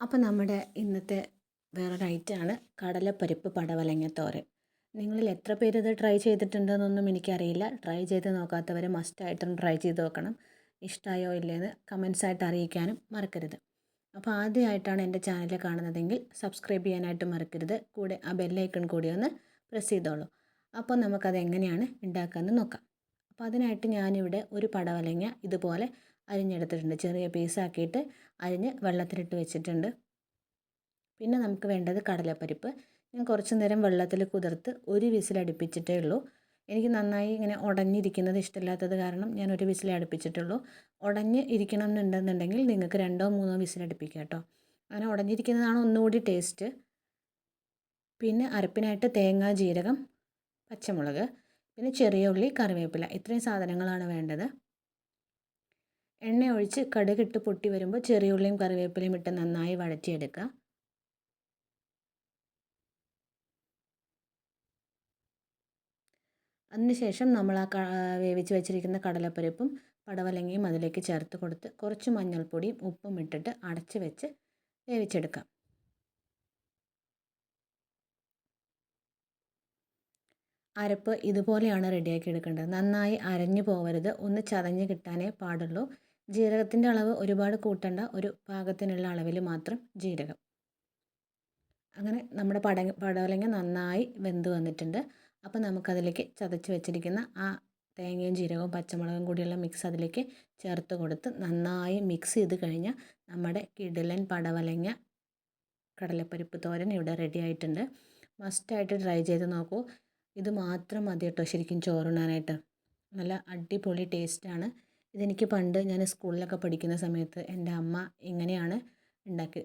അപ്പോൾ നമ്മുടെ ഇന്നത്തെ വേറൊരു ഐറ്റമാണ് കടലപ്പരിപ്പ് പടവലങ്ങ തോരൻ. നിങ്ങളിൽ എത്ര പേര് ഇത് ട്രൈ ചെയ്തിട്ടുണ്ടെന്നൊന്നും എനിക്കറിയില്ല. ട്രൈ ചെയ്ത് നോക്കാത്തവർ മസ്റ്റായിട്ടും ട്രൈ ചെയ്ത് നോക്കണം. ഇഷ്ടമായോ ഇല്ലയെന്ന് കമൻസ് ആയിട്ട് അറിയിക്കാനും മറക്കരുത്. അപ്പോൾ ആദ്യമായിട്ടാണ് എന്റെ ചാനൽ കാണുന്നതെങ്കിൽ സബ്സ്ക്രൈബ് ചെയ്യാനായിട്ട് മറക്കരുത്. കൂടെ ആ ബെല്ലൈക്കൺ കൂടി ഒന്ന് പ്രസ് ചെയ്തോളൂ. അപ്പോൾ നമുക്കത് എങ്ങനെയാണ് ഉണ്ടാക്കാമെന്ന് നോക്കാം. അപ്പോൾ അതിനായിട്ട് ഞാനിവിടെ ഒരു പടവലങ്ങ ഇതുപോലെ അരിഞ്ഞെടുത്തിട്ടുണ്ട്. ചെറിയ പീസാക്കിയിട്ട് അരിഞ്ഞ് വെള്ളത്തിലിട്ട് വെച്ചിട്ടുണ്ട്. പിന്നെ നമുക്ക് വേണ്ടത് കടലപ്പരിപ്പ്. ഞാൻ കുറച്ച് നേരം വെള്ളത്തിൽ കുതിർത്ത് ഒരു വിസിൽ അടുപ്പിച്ചിട്ടേ ഉള്ളൂ. എനിക്ക് നന്നായി ഇങ്ങനെ ഉടഞ്ഞിരിക്കുന്നത് ഇഷ്ടമില്ലാത്തത് കാരണം ഞാൻ ഒരു വിസിലേ അടുപ്പിച്ചിട്ടുള്ളൂ. ഉടഞ്ഞ് ഇരിക്കണം എന്നുണ്ടെന്നുണ്ടെങ്കിൽ നിങ്ങൾക്ക് രണ്ടോ മൂന്നോ വിസിൽ അടുപ്പിക്കാം കേട്ടോ. അങ്ങനെ ഉടഞ്ഞിരിക്കുന്നതാണ് ഒന്നുകൂടി ടേസ്റ്റ്. പിന്നെ അരപ്പിനായിട്ട് തേങ്ങ ജീരകം പച്ചമുളക് പിന്നെ ചെറിയ ഉള്ളി കറിവേപ്പില. ഇത്രയും സാധനങ്ങളാണ് വേണ്ടത്. എണ്ണ ഒഴിച്ച് കടുകിട്ട് പൊട്ടി വരുമ്പോൾ ചെറിയ ഉള്ളിയും കറിവേപ്പിലയും ഇട്ട് നന്നായി വഴറ്റിയെടുക്കുക. അതിനുശേഷം നമ്മൾ ആ വേവിച്ച് വെച്ചിരിക്കുന്ന കടലപ്പരിപ്പും പടവലങ്ങയും അതിലേക്ക് ചേർത്ത് കൊടുത്ത് കുറച്ച് മഞ്ഞൾപ്പൊടിയും ഉപ്പും ഇട്ടിട്ട് അടച്ച് വെച്ച് വേവിച്ചെടുക്കാം. അരപ്പ് ഇതുപോലെയാണ് റെഡിയാക്കി എടുക്കേണ്ടത്. നന്നായി അരഞ്ഞു പോവരുത്. ഒന്ന് ചതഞ്ഞ് കിട്ടാനേ പാടുള്ളൂ. ജീരകത്തിന്റെ അളവ് ഒരുപാട് കൂട്ടേണ്ട ഒരു പാകത്തിനുള്ള അളവിൽ മാത്രം ജീരകം. അങ്ങനെ നമ്മുടെ പട പടവലങ്ങ നന്നായി വെന്ത് വന്നിട്ടുണ്ട്. അപ്പോൾ നമുക്കതിലേക്ക് ചതച്ച് വെച്ചിരിക്കുന്ന ആ തേങ്ങയും ജീരകവും പച്ചമുളകും കൂടിയുള്ള മിക്സ് അതിലേക്ക് ചേർത്ത് കൊടുത്ത് നന്നായി മിക്സ് ചെയ്ത് കഴിഞ്ഞാൽ നമ്മുടെ കിടിലൻ പടവലങ്ങ കടലപ്പരിപ്പ് തോരൻ ഇവിടെ റെഡി ആയിട്ടുണ്ട്. മസ്റ്റായിട്ട് ട്രൈ ചെയ്ത് നോക്കൂ. ഇത് മാത്രം മതി കേട്ടോ ശരിക്കും ചോറുണ്ണാനായിട്ട്. നല്ല അടിപൊളി ടേസ്റ്റാണ് ഇതെനിക്ക് പണ്ട് ഞാൻ സ്കൂളിലൊക്കെ പഠിക്കുന്ന സമയത്ത് എന്റെ അമ്മ ഇങ്ങനെയാണ് ഉണ്ടാക്കി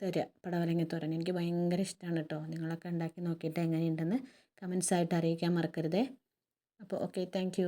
തരിക പടവലങ്ങ തോരൻ. എനിക്ക് ഭയങ്കര ഇഷ്ടമാണ് കേട്ടോ നിങ്ങളൊക്കെ ഉണ്ടാക്കി നോക്കിയിട്ട് എങ്ങനെയുണ്ടെന്ന് കമൻസായിട്ട് അറിയിക്കാൻ മറക്കരുതേ. അപ്പോൾ ഓക്കെ താങ്ക്